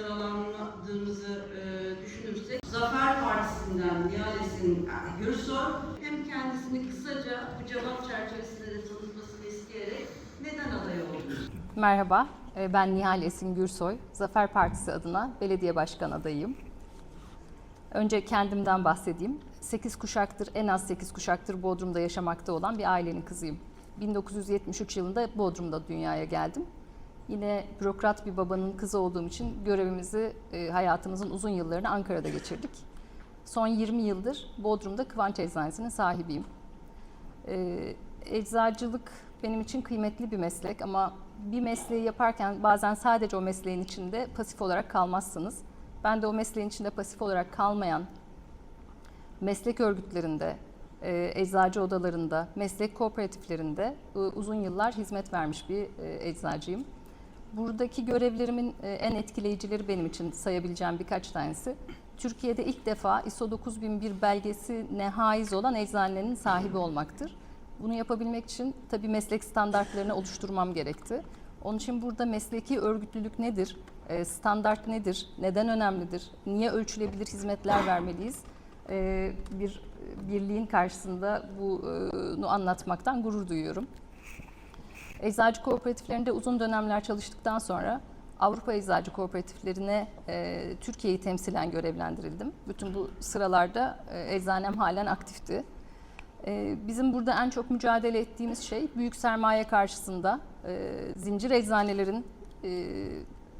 sıralandığımızı e, düşünürsek Zafer Partisi'nden Nihal Esin Gürsoy hem kendisini kısaca bu cevap çerçevesinde de tanıtmasını isteyerek neden aday oldu? Merhaba, e, ben Nihal Esin Gürsoy. Zafer Partisi adına belediye başkan adayıyım. Önce kendimden bahsedeyim. 8 kuşaktır, en az 8 kuşaktır Bodrum'da yaşamakta olan bir ailenin kızıyım. 1973 yılında Bodrum'da dünyaya geldim. Yine bürokrat bir babanın kızı olduğum için görevimizi, e, hayatımızın uzun yıllarını Ankara'da geçirdik. Son 20 yıldır Bodrum'da Kıvanç Eczanesi'nin sahibiyim. Ee, eczacılık benim için kıymetli bir meslek ama bir mesleği yaparken bazen sadece o mesleğin içinde pasif olarak kalmazsınız. Ben de o mesleğin içinde pasif olarak kalmayan meslek örgütlerinde, e, eczacı odalarında, meslek kooperatiflerinde e, uzun yıllar hizmet vermiş bir e, eczacıyım. Buradaki görevlerimin e, en etkileyicileri benim için sayabileceğim birkaç tanesi. Türkiye'de ilk defa ISO 9001 belgesine haiz olan eczanenin sahibi olmaktır. Bunu yapabilmek için tabii meslek standartlarını oluşturmam gerekti. Onun için burada mesleki örgütlülük nedir? E, Standart nedir? Neden önemlidir? Niye ölçülebilir hizmetler vermeliyiz? E, Bir birliğin karşısında bunu anlatmaktan gurur duyuyorum. Eczacı kooperatiflerinde uzun dönemler çalıştıktan sonra Avrupa Eczacı Kooperatiflerine e, Türkiye'yi temsilen görevlendirildim. Bütün bu sıralarda e, eczanem halen aktifti. E, bizim burada en çok mücadele ettiğimiz şey büyük sermaye karşısında e, zincir eczanelerin e,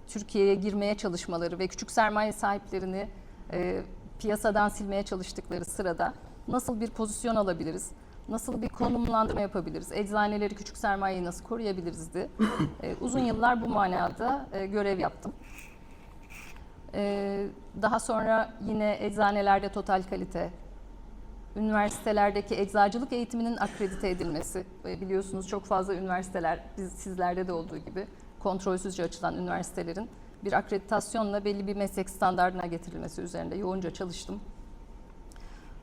Türkiye'ye girmeye çalışmaları ve küçük sermaye sahiplerini e, piyasadan silmeye çalıştıkları sırada nasıl bir pozisyon alabiliriz? Nasıl bir konumlandırma yapabiliriz? Eczaneleri, küçük sermayeyi nasıl koruyabilirizdi? Ee, uzun yıllar bu manada e, görev yaptım. Ee, daha sonra yine eczanelerde total kalite, üniversitelerdeki eczacılık eğitiminin akredite edilmesi. E, biliyorsunuz çok fazla üniversiteler, biz, sizlerde de olduğu gibi kontrolsüzce açılan üniversitelerin bir akreditasyonla belli bir meslek standartına getirilmesi üzerinde yoğunca çalıştım.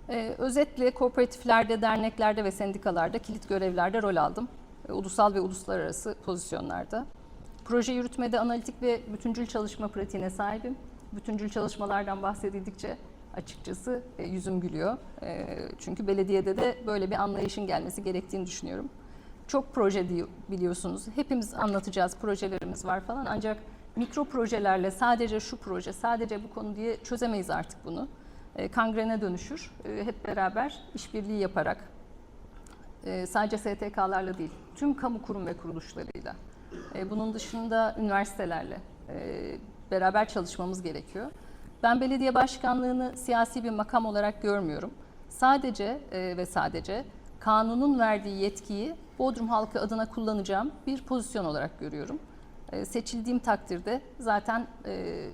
Ee, özetle kooperatiflerde, derneklerde ve sendikalarda kilit görevlerde rol aldım. Ee, ulusal ve uluslararası pozisyonlarda. Proje yürütmede analitik ve bütüncül çalışma pratiğine sahibim. Bütüncül çalışmalardan bahsedildikçe açıkçası e, yüzüm gülüyor. E, çünkü belediyede de böyle bir anlayışın gelmesi gerektiğini düşünüyorum. Çok proje diyor, biliyorsunuz. Hepimiz anlatacağız, projelerimiz var falan. Ancak mikro projelerle sadece şu proje, sadece bu konu diye çözemeyiz artık bunu kangrene dönüşür. E, Hep beraber işbirliği yaparak e, sadece STK'larla değil, tüm kamu kurum ve kuruluşlarıyla, e, bunun dışında üniversitelerle e, beraber çalışmamız gerekiyor. Ben belediye başkanlığını siyasi bir makam olarak görmüyorum. Sadece e, ve sadece kanunun verdiği yetkiyi Bodrum halkı adına kullanacağım bir pozisyon olarak görüyorum. E, Seçildiğim takdirde zaten e,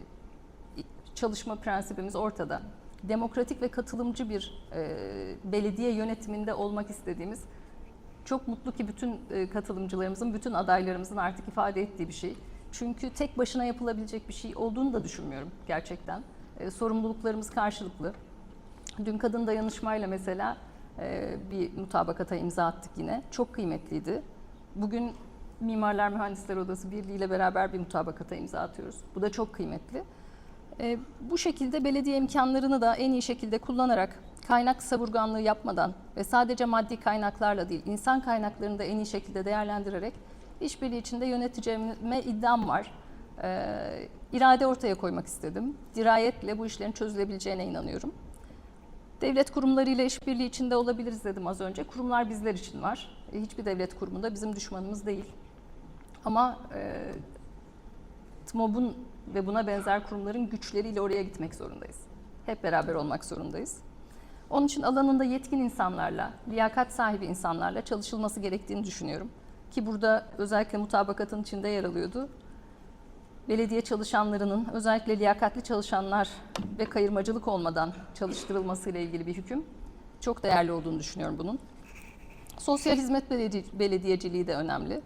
çalışma prensibimiz ortada demokratik ve katılımcı bir e, belediye yönetiminde olmak istediğimiz çok mutlu ki bütün e, katılımcılarımızın, bütün adaylarımızın artık ifade ettiği bir şey. Çünkü tek başına yapılabilecek bir şey olduğunu da düşünmüyorum gerçekten. E, sorumluluklarımız karşılıklı. Dün kadın dayanışmayla mesela e, bir mutabakata imza attık yine. Çok kıymetliydi. Bugün Mimarlar Mühendisler Odası Birliği ile beraber bir mutabakata imza atıyoruz. Bu da çok kıymetli. E, bu şekilde belediye imkanlarını da en iyi şekilde kullanarak kaynak savurganlığı yapmadan ve sadece maddi kaynaklarla değil insan kaynaklarını da en iyi şekilde değerlendirerek işbirliği içinde yöneteceğime iddiam var. E, irade ortaya koymak istedim. Dirayetle bu işlerin çözülebileceğine inanıyorum. Devlet kurumlarıyla işbirliği içinde olabiliriz dedim az önce. Kurumlar bizler için var. E, hiçbir devlet kurumu da bizim düşmanımız değil. Ama e, TMOB'un ve buna benzer kurumların güçleriyle oraya gitmek zorundayız. Hep beraber olmak zorundayız. Onun için alanında yetkin insanlarla, liyakat sahibi insanlarla çalışılması gerektiğini düşünüyorum. Ki burada özellikle mutabakatın içinde yer alıyordu. Belediye çalışanlarının özellikle liyakatli çalışanlar ve kayırmacılık olmadan çalıştırılması ile ilgili bir hüküm çok değerli olduğunu düşünüyorum bunun. Sosyal hizmet belediyeciliği de önemli.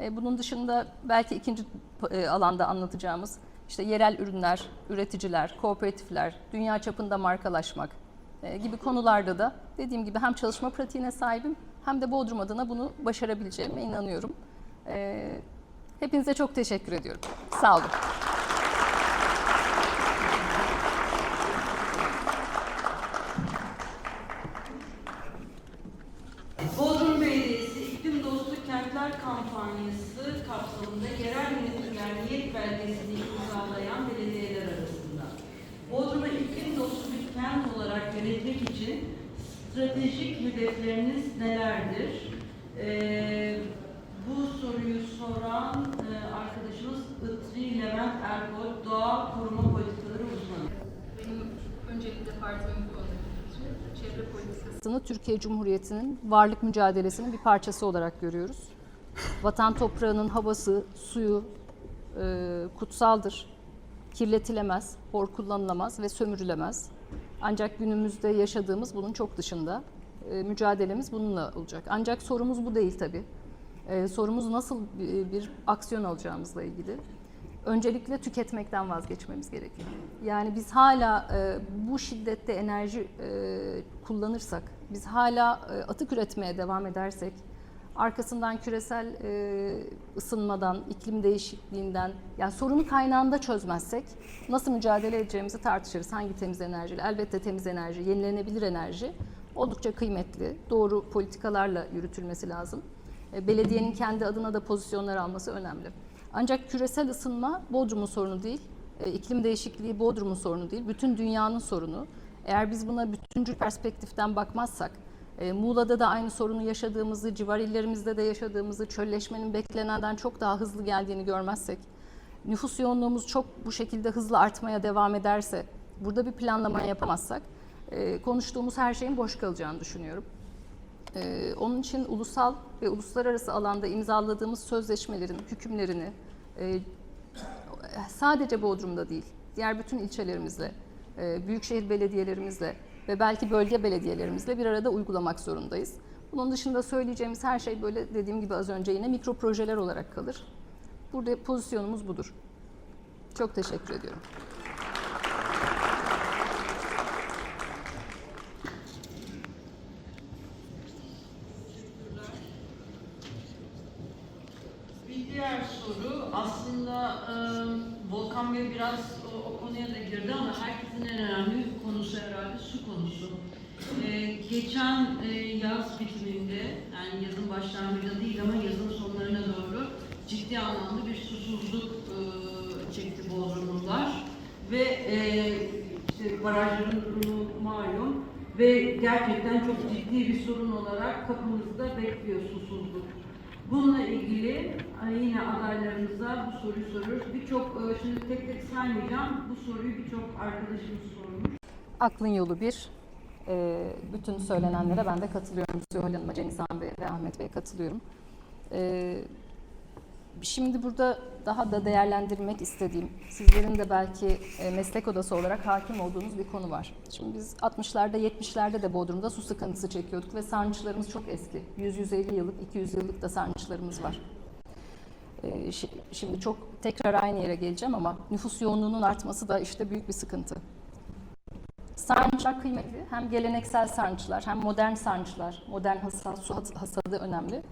E, bunun dışında belki ikinci e, alanda anlatacağımız işte yerel ürünler, üreticiler, kooperatifler, dünya çapında markalaşmak e, gibi konularda da dediğim gibi hem çalışma pratiğine sahibim hem de Bodrum adına bunu başarabileceğime inanıyorum. Hepinize çok teşekkür ediyorum. Sağ olun. Kentler kampanyası kapsamında yerel yönetimler niyet belgesini imzalayan belediyeler arasında. Bodrum'u iklim dostu bir kent olarak yönetmek için stratejik hedefleriniz nelerdir? Ee, bu soruyu soran e, arkadaşımız Itri Levent Erkol, Doğa Koruma Politikaları Uzmanı. Benim öncelikle partimin bu konudaki çevre politikasını Türkiye Cumhuriyeti'nin varlık mücadelesinin bir parçası olarak görüyoruz. Vatan toprağının havası, suyu e, kutsaldır. Kirletilemez, hor kullanılamaz ve sömürülemez. Ancak günümüzde yaşadığımız bunun çok dışında. E, mücadelemiz bununla olacak. Ancak sorumuz bu değil tabii. E, sorumuz nasıl bir, bir aksiyon alacağımızla ilgili. Öncelikle tüketmekten vazgeçmemiz gerekiyor. Yani biz hala e, bu şiddette enerji e, kullanırsak, biz hala e, atık üretmeye devam edersek, arkasından küresel e, ısınmadan, iklim değişikliğinden, yani sorunu kaynağında çözmezsek nasıl mücadele edeceğimizi tartışırız. Hangi temiz enerji? Elbette temiz enerji, yenilenebilir enerji oldukça kıymetli. Doğru politikalarla yürütülmesi lazım. E, Belediyenin kendi adına da pozisyonlar alması önemli. Ancak küresel ısınma Bodrum'un sorunu değil, e, iklim değişikliği Bodrum'un sorunu değil, bütün dünyanın sorunu. Eğer biz buna bütüncül perspektiften bakmazsak, e, Muğla'da da aynı sorunu yaşadığımızı, civar illerimizde de yaşadığımızı, çölleşmenin beklenenden çok daha hızlı geldiğini görmezsek, nüfus yoğunluğumuz çok bu şekilde hızlı artmaya devam ederse, burada bir planlama yapamazsak, e, konuştuğumuz her şeyin boş kalacağını düşünüyorum. Ee, onun için ulusal ve uluslararası alanda imzaladığımız sözleşmelerin hükümlerini e, sadece Bodrum'da değil, diğer bütün ilçelerimizle, e, büyükşehir belediyelerimizle ve belki bölge belediyelerimizle bir arada uygulamak zorundayız. Bunun dışında söyleyeceğimiz her şey böyle dediğim gibi az önce yine mikro projeler olarak kalır. Burada pozisyonumuz budur. Çok teşekkür ediyorum. Bir diğer soru aslında e, Volkan Bey biraz o, o konuya da girdi en önemli konusu herhalde su konusu. E, geçen e, yaz bitiminde yani yazın başlangıcında değil ama yazın sonlarına doğru ciddi anlamda bir susuzluk e, çekti Bodrumlular ve e, işte barajların durumu malum ve gerçekten çok ciddi bir sorun olarak kapımızda bekliyor susuzluk. Bununla ilgili e, yine adaylarımıza bu soruyu soruyoruz. Birçok, e, şimdi tek tek saymayacağım, bu soruyu birçok arkadaşımız sormuş. Aklın yolu bir. Ee, bütün söylenenlere ben de katılıyorum. Süheyl Hanım'a, Cenizhan Bey ve Ahmet Bey'e katılıyorum. Ee, şimdi burada daha da değerlendirmek istediğim, sizlerin de belki e, meslek odası olarak hakim olduğunuz bir konu var. Şimdi biz 60'larda, 70'lerde de Bodrum'da su sıkıntısı çekiyorduk ve sarnıçlarımız çok eski. 100-150 yıllık, 200 yıllık da sarnıçlarımız var. Şi- Şimdi çok tekrar aynı yere geleceğim ama nüfus yoğunluğunun artması da işte büyük bir sıkıntı. Sarnıçlar kıymetli. Hem geleneksel sarnıçlar hem modern sarnıçlar. Modern hasat, su has- hasadı önemli.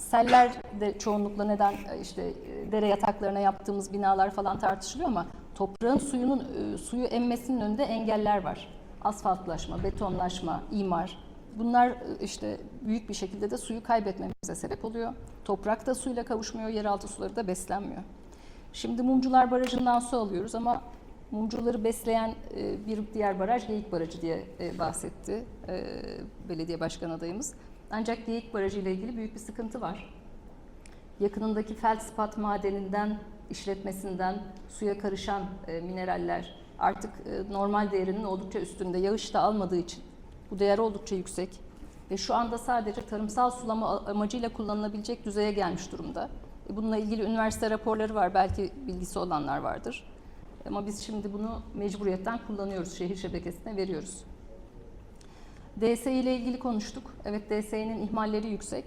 Seller de çoğunlukla neden e, işte e, dere yataklarına yaptığımız binalar falan tartışılıyor ama toprağın suyunun e, suyu emmesinin önünde engeller var. Asfaltlaşma, betonlaşma, imar. Bunlar işte büyük bir şekilde de suyu kaybetmemize sebep oluyor. Toprak da suyla kavuşmuyor, yeraltı suları da beslenmiyor. Şimdi Mumcular Barajı'ndan su alıyoruz ama mumcuları besleyen bir diğer baraj Geyik Barajı diye bahsetti belediye başkan adayımız. Ancak Geyik Barajı ile ilgili büyük bir sıkıntı var. Yakınındaki feldspat madeninden, işletmesinden suya karışan e, mineraller artık e, normal değerinin oldukça üstünde. Yağış da almadığı için bu değer oldukça yüksek ve şu anda sadece tarımsal sulama amacıyla kullanılabilecek düzeye gelmiş durumda. E, Bununla ilgili üniversite raporları var, belki bilgisi olanlar vardır. Ama biz şimdi bunu mecburiyetten kullanıyoruz, şehir şebekesine veriyoruz. DSİ ile ilgili konuştuk. Evet DSİ'nin ihmalleri yüksek.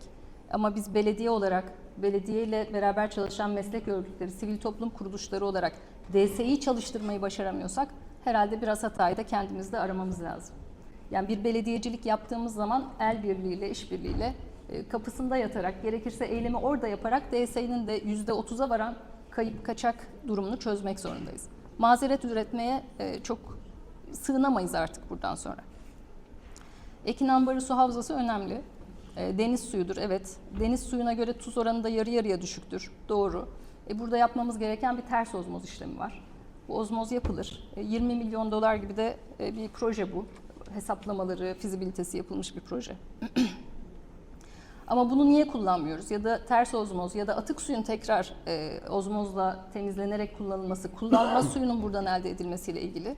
Ama biz belediye olarak, belediye ile beraber çalışan meslek örgütleri, sivil toplum kuruluşları olarak DSİ'yi çalıştırmayı başaramıyorsak herhalde biraz hatayı da kendimizde aramamız lazım. Yani bir belediyecilik yaptığımız zaman el birliğiyle, işbirliğiyle e, kapısında yatarak, gerekirse eylemi orada yaparak DSİ'nin de %30'a varan kayıp kaçak durumunu çözmek zorundayız. Mazeret üretmeye e, çok sığınamayız artık buradan sonra. Ekin ambarı su havzası önemli. E, deniz suyudur, evet. Deniz suyuna göre tuz oranı da yarı yarıya düşüktür, doğru. E, burada yapmamız gereken bir ters ozmoz işlemi var. Bu ozmoz yapılır. E, 20 milyon dolar gibi de e, bir proje bu. Hesaplamaları, fizibilitesi yapılmış bir proje. Ama bunu niye kullanmıyoruz? Ya da ters ozmoz ya da atık suyun tekrar e, ozmozla temizlenerek kullanılması, kullanma suyunun buradan elde edilmesiyle ilgili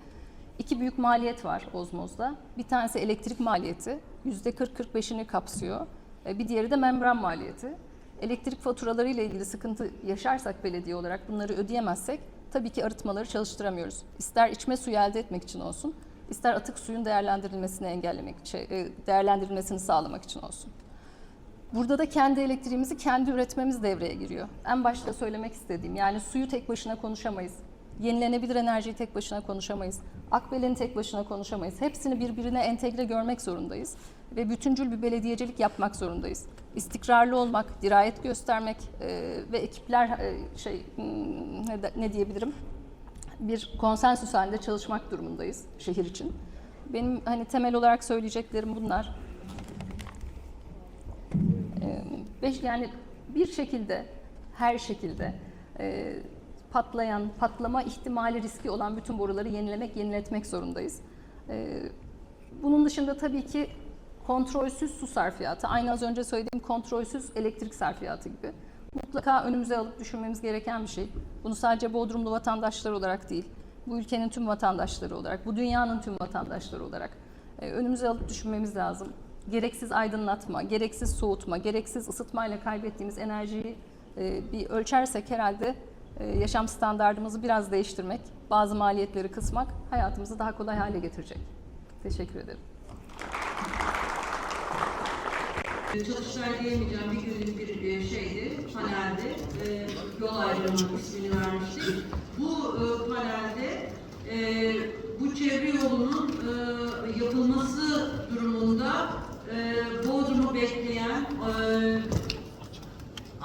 iki büyük maliyet var ozmozda. Bir tanesi elektrik maliyeti, yüzde 40-45'ini kapsıyor. E, bir diğeri de membran maliyeti. Elektrik faturaları ile ilgili sıkıntı yaşarsak belediye olarak bunları ödeyemezsek tabii ki arıtmaları çalıştıramıyoruz. İster içme suyu elde etmek için olsun, ister atık suyun değerlendirilmesini engellemek, şey, e, değerlendirilmesini sağlamak için olsun. Burada da kendi elektriğimizi kendi üretmemiz devreye giriyor. En başta söylemek istediğim yani suyu tek başına konuşamayız. Yenilenebilir enerjiyi tek başına konuşamayız. Akbel'in tek başına konuşamayız. Hepsini birbirine entegre görmek zorundayız. Ve bütüncül bir belediyecilik yapmak zorundayız. İstikrarlı olmak, dirayet göstermek e, ve ekipler e, şey hmm, ne, ne diyebilirim? Bir konsensüs halinde çalışmak durumundayız şehir için. Benim hani temel olarak söyleyeceklerim bunlar. Ee, ve yani bir şekilde, her şekilde e, patlayan, patlama ihtimali riski olan bütün boruları yenilemek, yeniletmek zorundayız. Ee, bunun dışında tabii ki kontrolsüz su sarfiyatı, aynı az önce söylediğim kontrolsüz elektrik sarfiyatı gibi. Mutlaka önümüze alıp düşünmemiz gereken bir şey. Bunu sadece Bodrumlu vatandaşlar olarak değil, bu ülkenin tüm vatandaşları olarak, bu dünyanın tüm vatandaşları olarak e, önümüze alıp düşünmemiz lazım. Gereksiz aydınlatma, gereksiz soğutma, gereksiz ısıtmayla kaybettiğimiz enerjiyi e, bir ölçersek herhalde yaşam standartımızı biraz değiştirmek, bazı maliyetleri kısmak hayatımızı daha kolay hale getirecek. Teşekkür ederim. Çalıştay diyemeyeceğim bir günlük bir e, şeydi, paneldi. E, yol ayrımı ismini vermiştik. Bu e, panelde e, bu çevre yolunun e, yapılması durumunda e, Bodrum'u bekleyen e,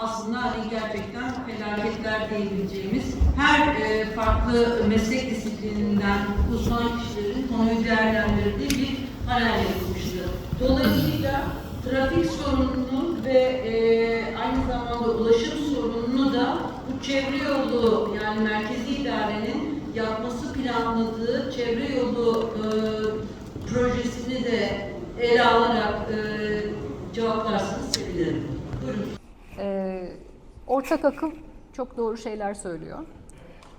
aslında hani gerçekten felaketler diyebileceğimiz her e, farklı meslek disiplininden uzman kişilerin konuyu değerlendirdiği bir panel yapılmıştı. Dolayısıyla trafik sorununu ve e, aynı zamanda ulaşım sorununu da bu çevre yolu yani merkezi idarenin yapması planladığı çevre yolu e, projesini de ele alarak e, cevaplarsanız sevinirim. Ortak akıl çok doğru şeyler söylüyor.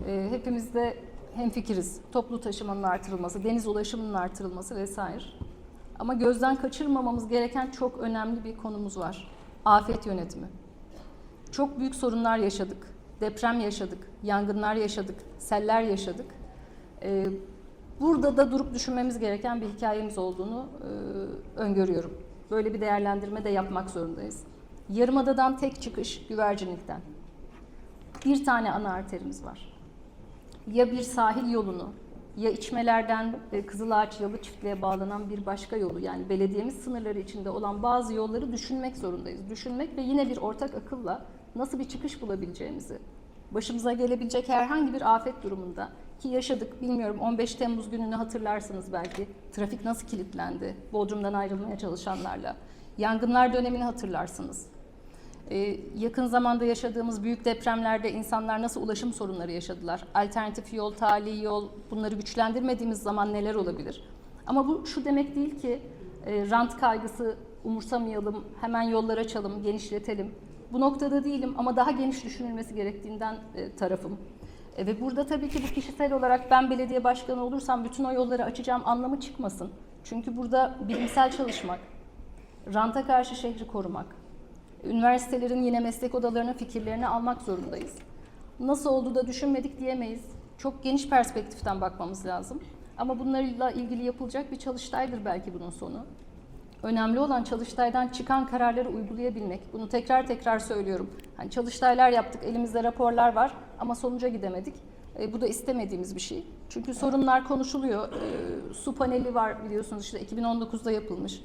Ee, hepimiz de hemfikiriz. Toplu taşımanın artırılması, deniz ulaşımının artırılması vesaire. Ama gözden kaçırmamamız gereken çok önemli bir konumuz var. Afet yönetimi. Çok büyük sorunlar yaşadık. Deprem yaşadık, yangınlar yaşadık, seller yaşadık. Ee, burada da durup düşünmemiz gereken bir hikayemiz olduğunu e, öngörüyorum. Böyle bir değerlendirme de yapmak zorundayız. Yarımadadan tek çıkış güvercinlikten. Bir tane ana arterimiz var. Ya bir sahil yolunu ya içmelerden e, Kızılağaç Yalı çiftliğe bağlanan bir başka yolu yani belediyemiz sınırları içinde olan bazı yolları düşünmek zorundayız. Düşünmek ve yine bir ortak akılla nasıl bir çıkış bulabileceğimizi, başımıza gelebilecek herhangi bir afet durumunda ki yaşadık bilmiyorum 15 Temmuz gününü hatırlarsınız belki trafik nasıl kilitlendi Bodrum'dan ayrılmaya çalışanlarla. Yangınlar dönemini hatırlarsınız. Ee, yakın zamanda yaşadığımız büyük depremlerde insanlar nasıl ulaşım sorunları yaşadılar? Alternatif yol, tali yol, bunları güçlendirmediğimiz zaman neler olabilir? Ama bu şu demek değil ki e, rant kaygısı umursamayalım, hemen yollar açalım, genişletelim. Bu noktada değilim ama daha geniş düşünülmesi gerektiğinden e, tarafım. E, ve burada tabii ki bu kişisel olarak ben belediye başkanı olursam bütün o yolları açacağım anlamı çıkmasın. Çünkü burada bilimsel çalışmak, ranta karşı şehri korumak, üniversitelerin yine meslek odalarının fikirlerini almak zorundayız. Nasıl oldu da düşünmedik diyemeyiz. Çok geniş perspektiften bakmamız lazım. Ama bunlarla ilgili yapılacak bir çalıştaydır belki bunun sonu. Önemli olan çalıştaydan çıkan kararları uygulayabilmek. Bunu tekrar tekrar söylüyorum. Hani çalıştaylar yaptık, elimizde raporlar var ama sonuca gidemedik. E, bu da istemediğimiz bir şey. Çünkü sorunlar konuşuluyor. E, su paneli var biliyorsunuz işte 2019'da yapılmış.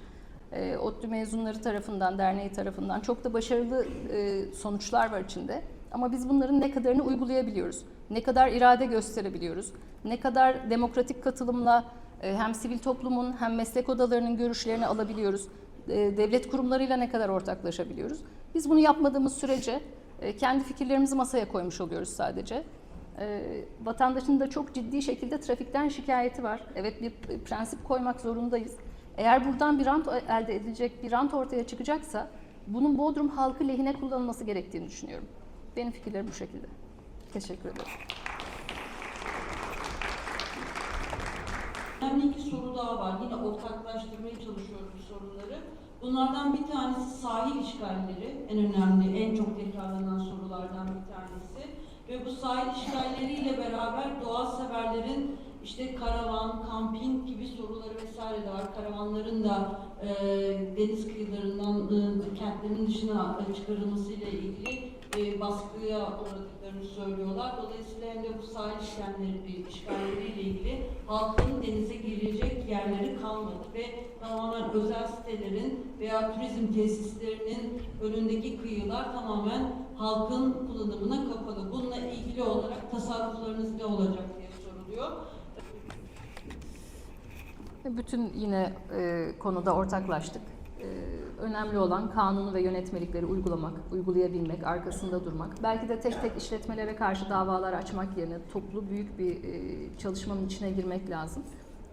E, ODTÜ mezunları tarafından, derneği tarafından çok da başarılı e, sonuçlar var içinde. Ama biz bunların ne kadarını uygulayabiliyoruz? Ne kadar irade gösterebiliyoruz? Ne kadar demokratik katılımla e, hem sivil toplumun hem meslek odalarının görüşlerini alabiliyoruz? e, devlet kurumlarıyla ne kadar ortaklaşabiliyoruz. Biz bunu yapmadığımız sürece e, kendi fikirlerimizi masaya koymuş oluyoruz sadece. E, vatandaşın da çok ciddi şekilde trafikten şikayeti var. Evet bir prensip koymak zorundayız. Eğer buradan bir rant elde edilecek, bir rant ortaya çıkacaksa bunun Bodrum halkı lehine kullanılması gerektiğini düşünüyorum. Benim fikirlerim bu şekilde. Teşekkür ederim. Önemli iki soru daha var. Yine ortaklaştırmaya çalışıyoruz bu sorunları. Bunlardan bir tanesi sahil işgalleri. En önemli, en çok tekrarlanan sorulardan bir tanesi. Ve bu sahil işgalleriyle beraber doğa severlerin işte karavan, kamping gibi soruları vesaire de var. Karavanların da e, deniz kıyılarından e, kentlerin dışına çıkarılmasıyla ilgili e, baskıya uğradıklarını söylüyorlar. Dolayısıyla hem de bu sahil işlemleri, işgalleriyle ilgili halkın denize girecek yerleri kalmadı ve tamamen özel sitelerin veya turizm tesislerinin önündeki kıyılar tamamen halkın kullanımına kapalı. Bununla ilgili olarak tasarruflarınız ne olacak diye soruluyor. Bütün yine e, konuda ortaklaştık. E, önemli olan kanunu ve yönetmelikleri uygulamak, uygulayabilmek, arkasında durmak. Belki de tek tek işletmelere karşı davalar açmak yerine toplu büyük bir e, çalışmanın içine girmek lazım.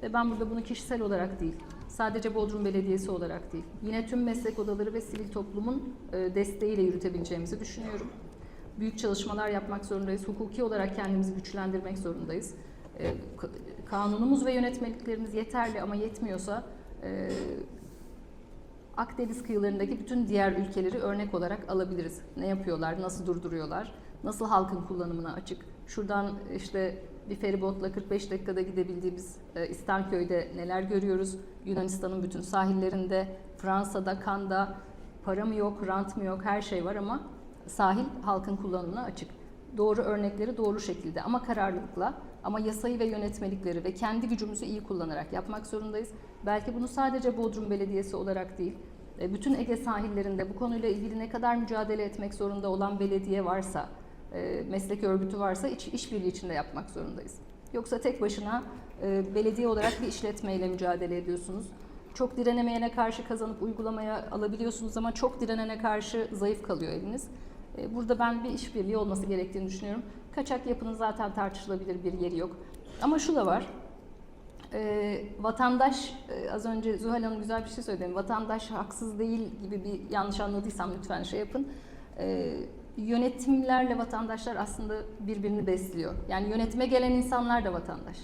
Ve ben burada bunu kişisel olarak değil, sadece Bodrum Belediyesi olarak değil, yine tüm meslek odaları ve sivil toplumun e, desteğiyle yürütebileceğimizi düşünüyorum. Büyük çalışmalar yapmak zorundayız. Hukuki olarak kendimizi güçlendirmek zorundayız. Kanunumuz ve yönetmeliklerimiz yeterli ama yetmiyorsa e, Akdeniz kıyılarındaki bütün diğer ülkeleri örnek olarak alabiliriz. Ne yapıyorlar, nasıl durduruyorlar, nasıl halkın kullanımına açık. Şuradan işte bir feribotla 45 dakikada gidebildiğimiz e, İstanbul'da neler görüyoruz. Yunanistan'ın bütün sahillerinde, Fransa'da, Kan'da para mı yok, rant mı yok, her şey var ama sahil halkın kullanımına açık. Doğru örnekleri doğru şekilde ama kararlılıkla ama yasayı ve yönetmelikleri ve kendi gücümüzü iyi kullanarak yapmak zorundayız. Belki bunu sadece Bodrum Belediyesi olarak değil, e, bütün Ege sahillerinde bu konuyla ilgili ne kadar mücadele etmek zorunda olan belediye varsa, e, meslek örgütü varsa iç, işbirliği içinde yapmak zorundayız. Yoksa tek başına e, belediye olarak bir işletmeyle mücadele ediyorsunuz. Çok direnemeyene karşı kazanıp uygulamaya alabiliyorsunuz ama çok direnene karşı zayıf kalıyor eliniz. E, Burada ben bir işbirliği olması gerektiğini düşünüyorum. Kaçak yapının zaten tartışılabilir bir yeri yok. Ama şu da var. E, vatandaş, e, az önce Zuhal Hanım güzel bir şey söyledi. Vatandaş haksız değil gibi bir yanlış anladıysam lütfen şey yapın. E, yönetimlerle vatandaşlar aslında birbirini besliyor. Yani yönetime gelen insanlar da vatandaş.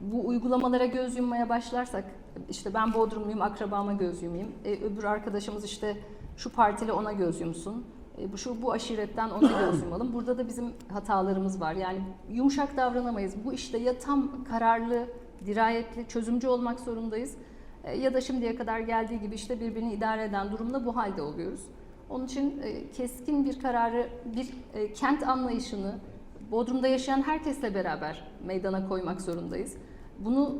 Bu uygulamalara göz yummaya başlarsak, işte ben Bodrumluyum, akrabama göz yumayım. E, öbür arkadaşımız işte şu partili ona göz yumsun. E, bu şu bu aşiretten ona göz yumalım. Burada da bizim hatalarımız var. Yani yumuşak davranamayız. Bu işte ya tam kararlı, dirayetli, çözümcü olmak zorundayız. E, ya da şimdiye kadar geldiği gibi işte birbirini idare eden durumda bu halde oluyoruz. Onun için e, keskin bir kararı, bir kent anlayışını Bodrum'da yaşayan herkesle beraber meydana koymak zorundayız. Bunu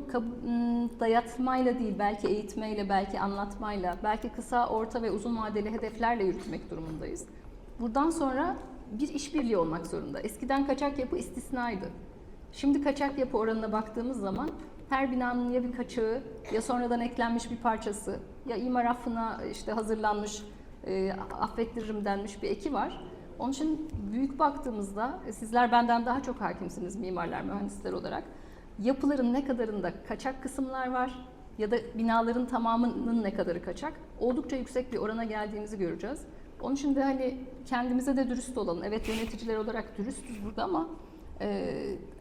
dayatmayla değil, belki eğitmeyle, belki anlatmayla, belki kısa, orta ve uzun vadeli hedeflerle yürütmek durumundayız. Buradan sonra bir işbirliği olmak zorunda. Eskiden kaçak yapı istisnaydı. Şimdi kaçak yapı oranına baktığımız zaman her binanın ya bir kaçağı ya sonradan eklenmiş bir parçası ya imar affına işte hazırlanmış e, affettiririm denmiş bir eki var. Onun için büyük baktığımızda e, sizler benden daha çok hakimsiniz mimarlar, mühendisler olarak. Yapıların ne kadarında kaçak kısımlar var ya da binaların tamamının ne kadarı kaçak oldukça yüksek bir orana geldiğimizi göreceğiz. Onun için de hani kendimize de dürüst olalım. Evet yöneticiler olarak dürüstüz burada ama e,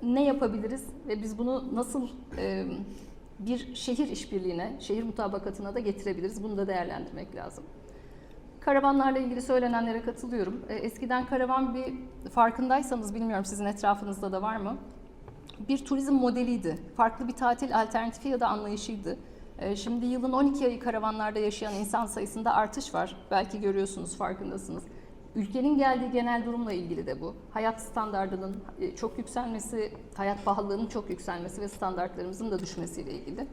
ne yapabiliriz ve biz bunu nasıl e, bir şehir işbirliğine, şehir mutabakatına da getirebiliriz? Bunu da değerlendirmek lazım. Karavanlarla ilgili söylenenlere katılıyorum. E, Eskiden karavan bir farkındaysanız bilmiyorum sizin etrafınızda da var mı? Bir turizm modeliydi. Farklı bir tatil alternatifi ya da anlayışıydı. E, Şimdi yılın 12 ayı karavanlarda yaşayan insan sayısında artış var. Belki görüyorsunuz, farkındasınız. Ülkenin geldiği genel durumla ilgili de bu. Hayat standartının e, çok yükselmesi, hayat pahalılığının çok yükselmesi ve standartlarımızın da düşmesiyle ilgili.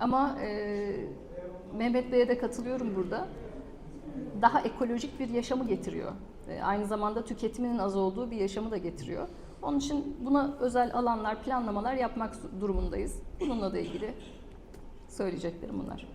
Ama e, Mehmet Bey'e de katılıyorum burada daha ekolojik bir yaşamı getiriyor. E, Aynı zamanda tüketiminin az olduğu bir yaşamı da getiriyor. Onun için buna özel alanlar, planlamalar yapmak durumundayız. Bununla da ilgili söyleyeceklerim bunlar.